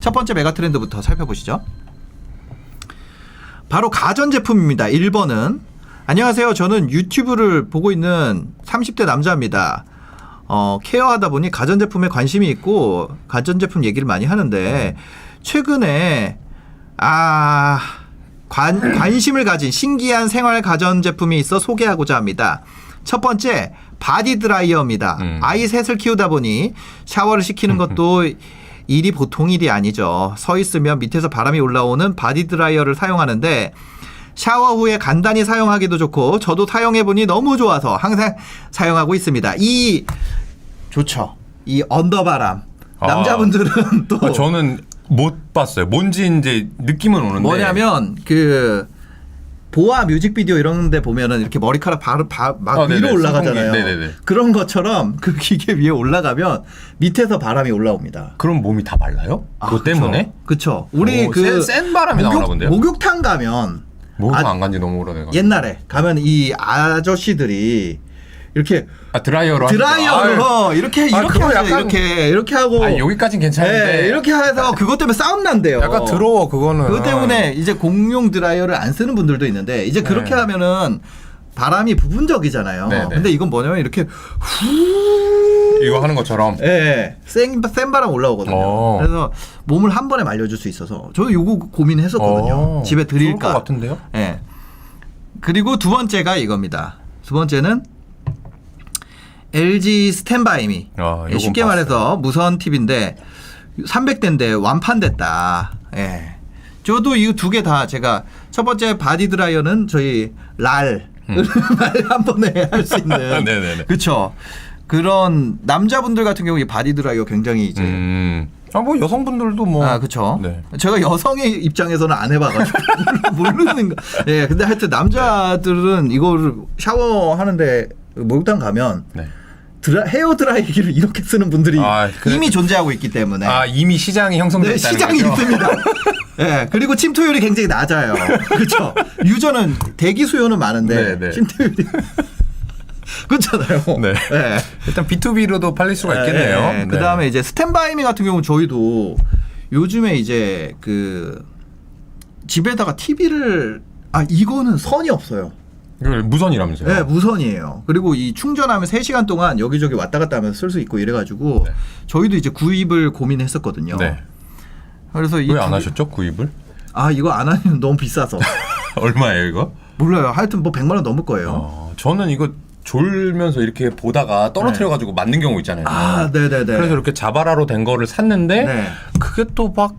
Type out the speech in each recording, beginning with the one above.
첫 번째 메가 트렌드부터 살펴보시죠. 바로 가전제품입니다. 1번은 안녕하세요. 저는 유튜브를 보고 있는 30대 남자입니다. 어, 케어하다 보니 가전제품에 관심이 있고 가전제품 얘기를 많이 하는데 최근에 아 관, 관심을 가진 신기한 생활 가전제품이 있어 소개하고자 합니다. 첫 번째 바디 드라이어입니다. 음. 아이 셋을 키우다 보니 샤워를 시키는 것도 일이 보통 일이 아니죠. 서 있으면 밑에서 바람이 올라오는 바디 드라이어를 사용하는데 샤워 후에 간단히 사용하기도 좋고 저도 사용해 보니 너무 좋아서 항상 사용하고 있습니다. 이 좋죠. 이 언더바람 아. 남자분들은 또 아, 저는 못 봤어요. 뭔지 이제 느낌은 오는데. 뭐냐면 그 보아 뮤직비디오 이런 데 보면은 이렇게 머리카락 바로 바, 막 아, 위로 네네. 올라가잖아요. 네네네. 그런 것처럼 그 기계 위에 올라가면 밑에서 바람이 올라옵니다. 그럼 몸이 다 말라요? 그거 아, 때문에? 그쵸. 우리 오, 그 센- 센 바람이 나오나 본데요? 목욕탕 가면 뭐가 아, 안 간지 너무 오래돼가지고. 옛날에 가면 이 아저씨들이 이렇게 아 드라이어로. 드라이어로 이렇게 아, 이렇게 하죠. 약간- 이렇게 이렇게 하고 아 여기까진 괜찮은데. 네, 이렇게 해서 그것 때문에 싸움 난대요. 약간 더러워 그거는. 그것 때문에 이제 공용 드라이어를 안 쓰는 분들도 있는데 이제 그렇게 네. 하면은 바람이 부분적이잖아요. 네, 네. 근데 이건 뭐냐면 이렇게 후 이거 하는 것처럼. 예, 센, 센 바람 올라오거든요. 어. 그래서 몸을 한 번에 말려줄 수 있어서 저도 요거 고민했었거든요. 어, 집에 드릴까. 것 같은데요? 예. 그리고 두 번째가 이겁니다. 두 번째는 LG 스탠바이미. 아, 요건 쉽게 봤어요. 말해서 무선 팁인데 300대인데 완판됐다. 예. 저도 이 두 개 다 제가 첫 번째 바디 드라이어는 저희 랄. 말한 번에 할 수 있는. 음. 네네네. 그쵸. 그런 남자분들 같은 경우 이 바디 드라이어 굉장히 이제 음. 아 뭐 여성분들도 뭐. 아, 그쵸. 네. 제가 여성의 입장에서는 안 해봐가지고 모르는 거. 예, 근데 하여튼 남자들은 이거를 샤워하는데 목욕탕 가면 네. 드라, 헤어 드라이기를 이렇게 쓰는 분들이 아, 그래- 이미 존재하고 있기 때문에. 아 이미 시장이 형성돼 네, 시장이 거죠? 있습니다. 예, 그리고 침투율이 굉장히 낮아요. 그렇죠. 유저는 대기 수요는 많은데 네, 네. 침투율이 그렇잖아요. 네. 예. 일단 B2B로도 팔릴 수가 있겠네요. 예, 예. 네. 그다음에 이제 스탠바이미 같은 경우 저희도 요즘에 이제 그 집에다가 TV를 아 이거는 선이 없어요. 이거 무선이라면서요? 네, 무선이에요. 그리고 이 충전하면 3시간 동안 여기저기 왔다 갔다 하면서 쓸 수 있고 이래 가지고 네. 저희도 이제 구입을 고민했었거든요. 네. 그래서 이왜안 두- 하셨죠 구입을? 아, 이거 안 하면 너무 비싸서. 얼마예요 이거? 몰라요. 하여튼 뭐 100만 원 넘을 거예요. 어, 저는 이거 졸면서 이렇게 보다가 떨어뜨려 가지고 맞는 경우 있잖아요. 네. 아, 네, 네, 네. 그래서 이렇게 자바라로 된 거를 샀는데 네. 그게 또 막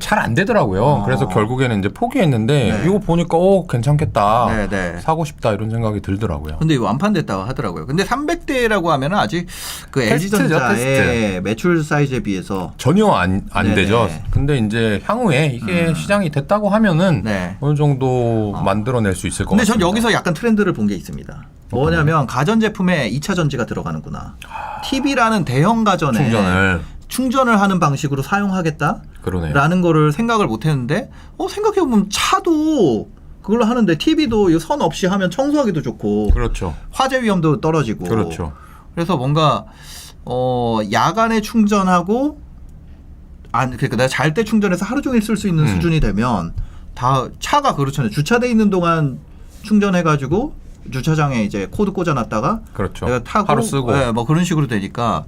잘 안 되더라고요. 어. 그래서 결국에는 이제 포기했는데 네. 이거 보니까 어 괜찮겠다. 네, 네. 사고 싶다 이런 생각이 들더라고요. 근데 이거 완판됐다고 하더라고요. 근데 300대라고 하면은 아직 그 LG전자의. 매출 사이즈에 비해서 전혀 안, 안 네네. 되죠. 근데 이제 향후에 이게 시장이 됐다고 하면은 네. 어느 정도 만들어낼 수 있을 것 근데 전 같습니다. 여기서 약간 트렌드를 본 게 있습니다. 뭐냐면 가전제품에 2차 전지가 들어가는구나. TV라는 대형 가전에 충전을 충전을 하는 방식으로 사용하겠다라는 그러네요. 거를 생각을 못 했는데 어 생각해 보면 차도 그걸로 하는데 TV도 선 없이 하면 청소하기도 좋고 그렇죠. 화재 위험도 떨어지고 그렇죠. 그래서 뭔가 어 야간에 충전하고 안 그러니까 내가 잘 때 충전해서 하루 종일 쓸 수 있는 음. 수준이 되면 다 차가 그렇잖아요. 주차돼 있는 동안 충전해 가지고 주차장에 이제 코드 꽂아놨다가 그렇죠. 내가 타고 하루 쓰고. 예, 뭐 그런 식으로 되니까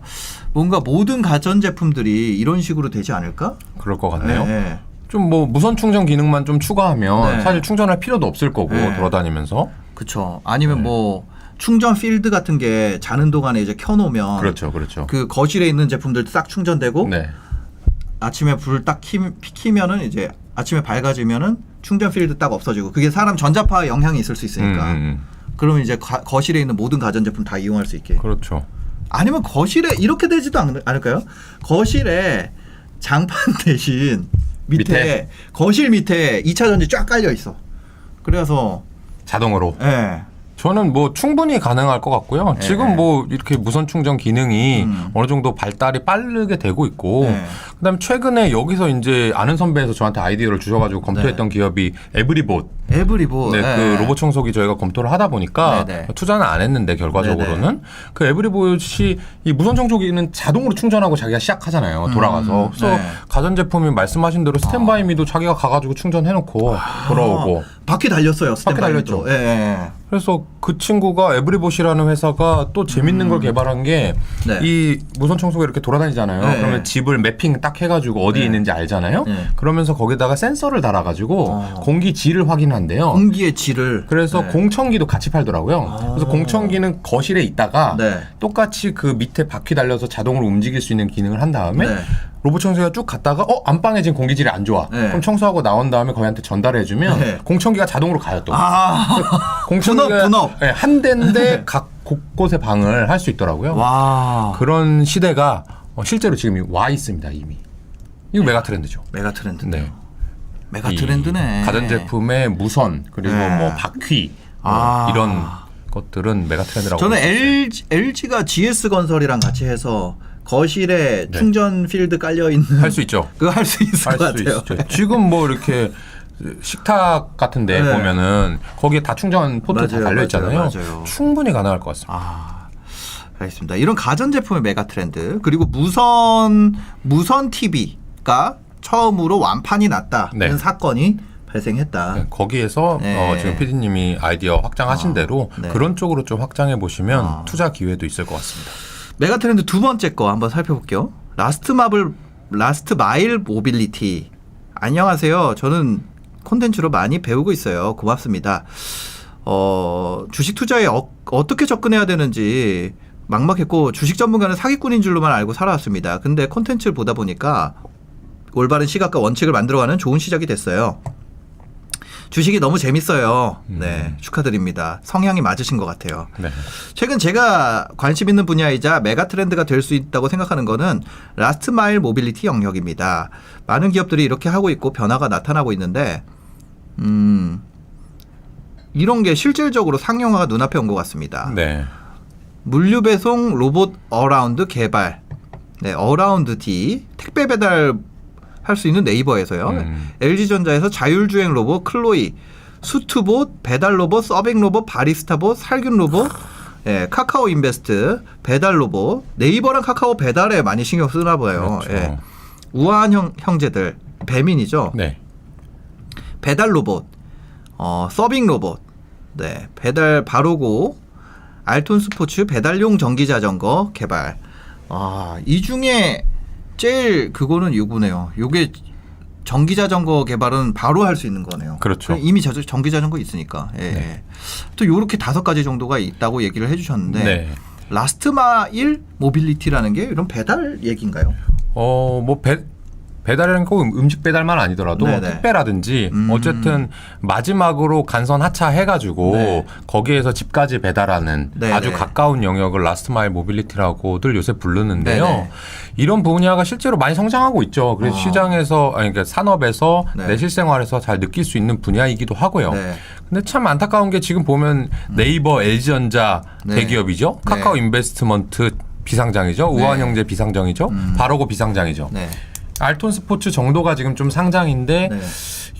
뭔가 모든 가전 제품들이 이런 식으로 되지 않을까? 그럴 것 같네요. 예, 예. 좀뭐 무선 충전 기능만 좀 추가하면 네. 사실 충전할 필요도 없을 거고 네. 돌아다니면서 그쵸. 아니면 네. 뭐 충전 필드 같은 게 자는 동안에 이제 켜놓으면 그렇죠, 그렇죠. 그 거실에 있는 제품들 싹 충전되고 네, 아침에 불 딱 키면은 이제 아침에 밝아지면은 충전 필드 딱 없어지고 그게 사람 전자파 영향이 있을 수 있으니까 음, 음, 그러면 이제 가- 거실에 있는 모든 가전제품 다 이용할 수 있게 음. 그렇죠. 아니면 거실에 이렇게 되지도 않, 않을까요? 거실에 장판 대신 밑에, 밑에? 거실 밑에 2차 전지 쫙 깔려 있어. 그래서 자동으로 예. 저는 뭐 충분히 가능할 것 같고요. 네. 지금 뭐 이렇게 무선 충전 기능이 음. 어느 정도 발달이 빠르게 되고 있고, 네. 그다음에 최근에 여기서 이제 아는 선배에서 저한테 아이디어를 주셔가지고 검토했던 기업이 에브리봇. 에브리보. 네, 예. 그 로봇 청소기 저희가 검토를 하다 보니까 네, 네. 투자는 안 했는데 결과적으로는 네, 그 에브리봇이 이 무선 청소기는 자동으로 충전하고 자기가 시작하잖아요. 돌아가서. 음, 그래서 네. 가전 제품이 말씀하신 대로 스탠바이미도 자기가 가가지고 충전해놓고 돌아오고. 바퀴 달렸어요. 바퀴. 달렸죠. 예, 예. 그래서 그 친구가 에브리봇이라는 회사가 또 재밌는 걸 개발한 게 이 네. 무선 청소기 이렇게 돌아다니잖아요. 네. 그러면 집을 매핑 딱 해가지고 어디에 네. 있는지 알잖아요. 네. 그러면서 거기다가 센서를 달아가지고 어. 공기 질을 확인한대요. 공기의 질을. 그래서 네. 공청기도 같이 팔더라고요. 아. 그래서 공청기는 거실에 있다가 네. 똑같이 그 밑에 바퀴 달려서 자동으로 움직일 수 있는 기능을 한 다음에 네. 로봇 청소기가 쭉 갔다가 어 안방에 지금 공기질이 안 좋아. 네. 그럼 청소하고 나온 다음에 거기한테 전달해주면 네. 공청기가 자동으로 가요 또. 아. 공청기가 분업, 분업. 네, 한 대인데 각 곳곳에 방을 할 수 있더라고요. 와. 그런 시대가 어, 실제로 지금 와 있습니다 이미. 이거 메가 트렌드죠. 메가 트렌드. 네. 메가 이 트렌드네. 가전 제품의 무선 그리고 네. 뭐 바퀴 뭐 아. 이런 것들은 메가 트렌드라고. 저는. LG, LG가 GS 건설이랑 같이 해서 거실에 네. 충전 필드 깔려 있는 할 수 있죠. 그거 할 수 있을 것할수 같아요. 있죠. 지금 뭐 이렇게 식탁 같은데 네. 보면은 거기에 다 충전 포트 다 맞아요, 달려 있잖아요. 맞아요, 맞아요. 충분히 가능할 것 같습니다. 아, 알겠습니다. 이런 가전 제품의 메가 트렌드 그리고 무선 무선 TV가 처음으로 완판이 났다는 네. 사건이 발생했다. 네, 거기에서 네. 어, 지금 PD님이 아이디어 확장하신 아, 대로 네. 그런 쪽으로 좀 확장해 보시면 아. 투자 기회도 있을 것 같습니다. 메가 트렌드 두 번째 거 한번 살펴볼게요. 라스트 마블 라스트 마일 모빌리티. 안녕하세요. 저는 콘텐츠로 많이 배우고 있어요. 고맙습니다. 어, 주식 투자에 어, 어떻게 접근해야 되는지 막막했고 주식 전문가는 사기꾼인 줄로만 알고 살아왔습니다. 근데 콘텐츠를 보다 보니까 올바른 시각과 원칙을 만들어가는 좋은 시작이 됐어요. 주식이 너무 재밌어요. 네, 축하드립니다. 성향이 맞으신 것 같아요. 네. 최근 제가 관심 있는 분야이자 메가 트렌드가 될 수 있다고 생각하는 거는 라스트 마일 모빌리티 영역입니다. 많은 기업들이 이렇게 하고 있고 변화가 나타나고 있는데 음 이런 게 실질적으로 상용화가 눈앞에 온 것 같습니다. 네. 물류 배송 로봇 어라운드 개발. 네, 어라운드 D 택배 배달 할 수 있는 네이버에서요. 음. LG전자에서 자율주행 로봇 클로이, 수트봇, 배달 로봇, 서빙 로봇, 바리스타봇, 살균 로봇, 예, 카카오 인베스트, 배달 로봇, 네이버랑 카카오 배달에 많이 신경 쓰나 봐요. 그렇죠. 예. 우아한 형, 형제들, 배민이죠. 네. 배달 로봇, 어, 서빙 로봇, 네, 배달 바로고, 알톤 스포츠 배달용 전기 자전거 개발. 아, 이 중에 제일 그거는 요거네요. 요게 전기 자전거 개발은 바로 할 수 있는 거네요. 그렇죠. 이미 저, 전기 자전거 있으니까. 예. 네. 또 요렇게 다섯 가지 정도가 있다고 얘기를 해 주셨는데 네. 라스트 마일 모빌리티라는 게 이런 배달 얘기인가요? 어, 뭐 배, 배달이라는 꼭 음- 음식 배달만 아니더라도 네네. 택배라든지 음. 어쨌든 마지막으로 간선 하차 해가지고 네. 거기에서 집까지 배달하는 네네. 아주 가까운 영역을 라스트 마일 모빌리티라고들 요새 부르는데요. 네네. 이런 분야가 실제로 많이 성장하고 있죠. 그래서 아. 시장에서 아니 그러니까 산업에서 네. 내 실생활에서 잘 느낄 수 있는 분야이기도 하고요. 네. 근데 참 안타까운 게 지금 보면 네이버, LG전자 네. 대기업이죠. 카카오 네. 인베스트먼트 비상장이죠. 네. 우한형제 비상장이죠. 음. 바로고 비상장이죠. 네. 알톤 스포츠 정도가 지금 좀 상장인데 네.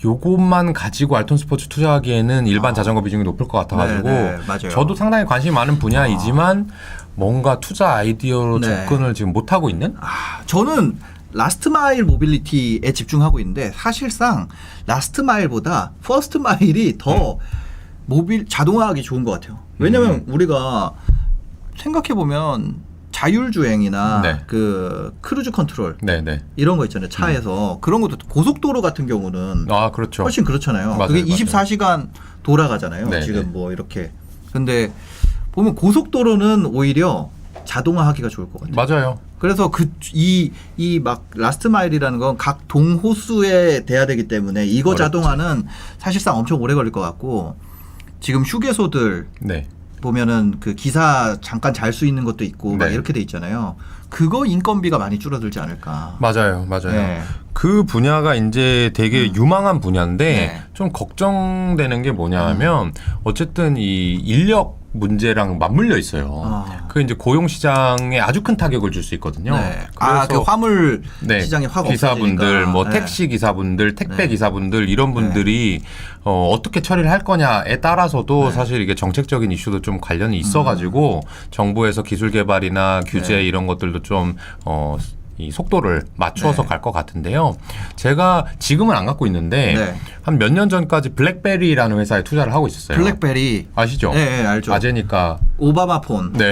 요것만 가지고 알톤 스포츠 투자하기에는 일반 자전거 비중이 높을 것 같아가지고 네, 네, 맞아요. 저도 상당히 관심이 많은 분야이지만 뭔가 투자 아이디어로 네. 접근을 지금 못 하고 있는 아, 저는 라스트 마일 모빌리티에 집중하고 있는데 사실상 라스트 마일보다 퍼스트 마일이 더 모빌 자동화하기 좋은 것 같아요. 왜냐면 우리가 생각해 보면 자율주행이나 네. 그 크루즈 컨트롤 네 네 이런 거 있잖아요 차에서 그런 것도 고속도로 같은 경우는 아 그렇죠 훨씬 그렇잖아요. 맞아요, 그게 맞아요. 24시간 돌아가잖아요. 네, 지금 네. 뭐 이렇게. 근데 보면 고속도로는 오히려 자동화하기가 좋을 것 같아요. 맞아요 그래서 그 이 이 막 라스트 마일이라는 건 각 동호수에 돼야 되기 때문에 이거 어렵지. 자동화는 사실상 엄청 오래 걸릴 것 같고 지금 휴게소들 네 보면은 그 기사 잠깐 잘 수 있는 것도 있고 막 네. 이렇게 돼 있잖아요. 그거 인건비가 많이 줄어들지 않을까. 맞아요, 맞아요. 네. 그 분야가 이제 되게 유망한 분야인데 네. 좀 걱정되는 게 뭐냐하면 어쨌든 이 인력 문제랑 맞물려 있어요. 아. 그 이제 고용 시장에 아주 큰 타격을 줄 수 있거든요. 네. 아, 그 화물 네. 시장이 확 기사분들, 없어지니까. 뭐 네. 택시 기사분들, 택배 네. 기사분들 이런 분들이 어, 어떻게 처리를 할 거냐에 따라서도 네. 사실 이게 정책적인 이슈도 좀 관련이 있어가지고 정부에서 기술 개발이나 규제 음. 네. 이런 것들도 좀 어. 이 속도를 맞추어서 네. 갈것 같은데요. 제가 지금은 안 갖고 있는데 네. 한 몇 년 전까지 블랙베리라는 회사에 투자를 하고 있었어요. 블랙베리 아시죠? 네, 네, 알죠. 아재니까 오바마 폰. 네.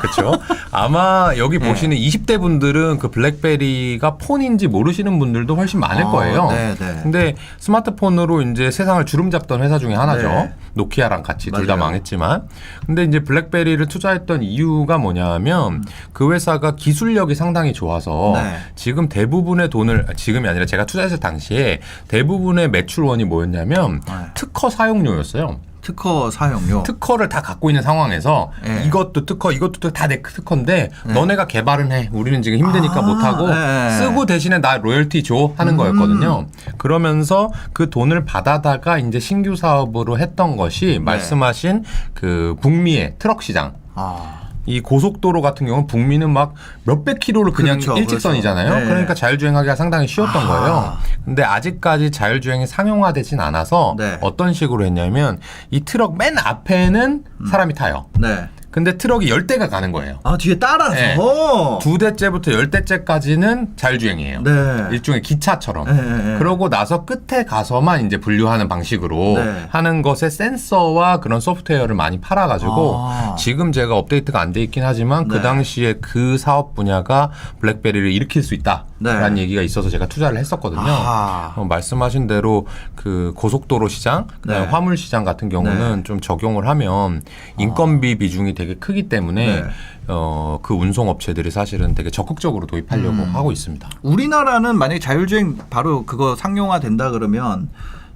그렇죠. 아마 여기 네. 보시는 20대 분들은 그 블랙베리가 폰인지 모르시는 분들도 훨씬 많을 아, 거예요. 네, 네. 근데 스마트폰으로 이제 세상을 주름 잡던 회사 중에 하나죠. 네. 노키아랑 같이 둘 다. 망했지만. 근데 이제 블랙베리를 투자했던 이유가 뭐냐면 그 회사가 기술력이 상당히 좋아서 네. 지금 대부분의 돈을 지금이 아니라 제가 투자했을 당시에 대부분의 매출원이 뭐였냐면 네. 특허 사용료였어요. 특허 사용료. 특허를 다 갖고 있는 상황에서 네. 이것도 특허 이것도 다내 특허인데 너네가 개발은 해 우리는 지금 힘드니까 아, 못하고 네. 쓰고 대신에 나 로열티 줘 하는 음. 거였거든요 그러면서 그 돈을 받아다가 이제 신규 사업으로 했던 것이 네. 말씀하신 그 북미의 트럭 시장 아. 이 고속도로 같은 경우는 북미는 막 몇백 킬로를 그냥 그렇죠, 일직선이잖아요. 그렇죠. 네. 그러니까 자율주행하기가 상당히 쉬웠던 아. 거예요. 근데 아직까지 자율주행이 상용화되진 않아서 네. 어떤 식으로 했냐면 이 트럭 맨 앞에는 음. 사람이 타요. 네. 근데 트럭이 열대가 가는 거예요. 아, 뒤에 따라서. 네. 어. 두 대째부터 열 대째까지는 자율주행이에요. 네. 일종의 기차처럼. 네, 네, 네. 그러고 나서 끝에 가서만 이제 분류하는 방식으로 네. 하는 것에 센서와 그런 소프트웨어를 많이 팔아가지고 아. 지금 제가 업데이트가 안 돼 있긴 하지만 그 네. 당시에 그 사업 분야가 블랙베리를 일으킬 수 있다 라는 네. 얘기가 있어서 제가 투자를 했었거든요. 아. 어, 말씀하신 대로 그 고속도로 시장, 네. 화물 시장 같은 경우는 좀 적용을 하면 인건비 비중이 되게 크기 때문에 네. 어, 그 운송 업체들이 사실은 되게 적극적으로 도입하려고 음. 하고 있습니다. 우리나라는 만약에 자율주행 바로 그거 상용화 된다 그러면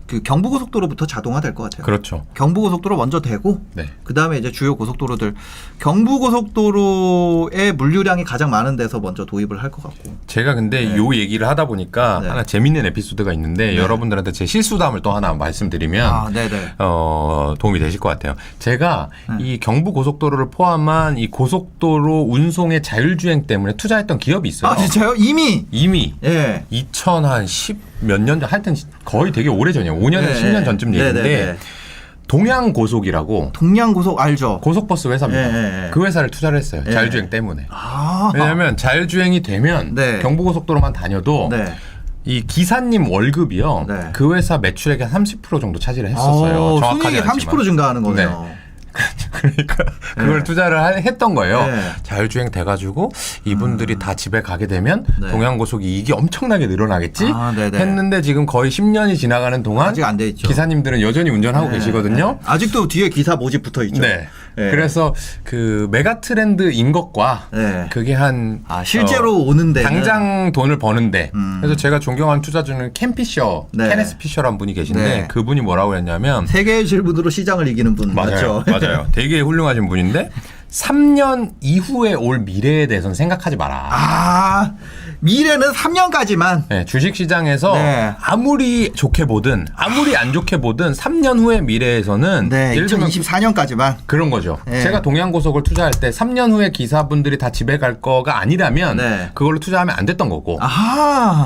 그 경부고속도로부터 자동화 될 것 같아요. 그렇죠. 경부고속도로 먼저 되고 네. 그 다음에 이제 주요 고속도로들 경부고속도로의 물류량이 가장 많은 데서 먼저 도입을 할 것 같고. 제가 근데 네. 요 얘기를 하다 보니까 네. 하나 재밌는 에피소드가 있는데 네. 여러분들한테 제 실수담을 또 하나 말씀드리면 아, 네네. 어, 도움이 되실 것 같아요. 제가 네. 이 경부 고속도로를 포함한 이 고속도로 운송의 자율주행 때문에 투자했던 기업이 있어요. 아 진짜요? 이미 이미 예. 2010 몇 년 전, 하여튼 거의 되게 오래 전이에요. 5년에서 네, 10년 전쯤 네, 얘기인데 네, 네. 동양 고속이라고 동양고속 알죠? 고속버스 회사입니다. 네. 그 회사를 투자를 했어요. 네. 자율주행 때문에. 아. 왜냐하면 자율주행이 되면 네. 경부고속도로만 다녀도 네. 이 기사님 월급이요. 네. 그 회사 매출액의 30% 정도 차지를 했었어요. 어, 정확하게 순이익이 30% 증가하는 거네요. 그러니까 그걸 네. 투자를 하- 했던 거예요. 네. 자율주행 돼가지고 이분들이 다 집에 가게 되면 네. 동양고속이 이익이 엄청나게 늘어나겠지 아, 네네. 했는데 지금 거의 10년이 지나가는 동안 아직 안 돼 있죠. 기사님들은 여전히 운전하고 네, 계시거든요. 네. 아직도 뒤에 기사 모집 붙어 있죠. 네. 네. 그래서 그 메가 트렌드인 것과 네. 그게 한 아, 실제로 어, 오는데 당장 돈을 버는데 음. 그래서 제가 존경하는 투자 중에 캠 피셔, 네. 케네스 피셔라는 분이 계신데 네. 그분이 뭐라고 했냐면 세계의 질문으로 시장을 이기는 분 맞아요, 맞죠? 맞아요. 되게 훌륭하신 분인데 3년 이후에 올 미래에 대해서는 생각하지 마라. 아 미래는 3년까지만 네, 주식시장에서 네. 아무리 좋게 보든 아무리 안 좋게 보든 3년 후의 미래에서는 네, 예를 들면 2024년까지만 그런 거죠. 네. 제가 동양고속을 투자할 때 3년 후에 기사분들이 다 집에 갈 거가 아니라면 네. 그걸로 투자하면 안 됐던 거고 아하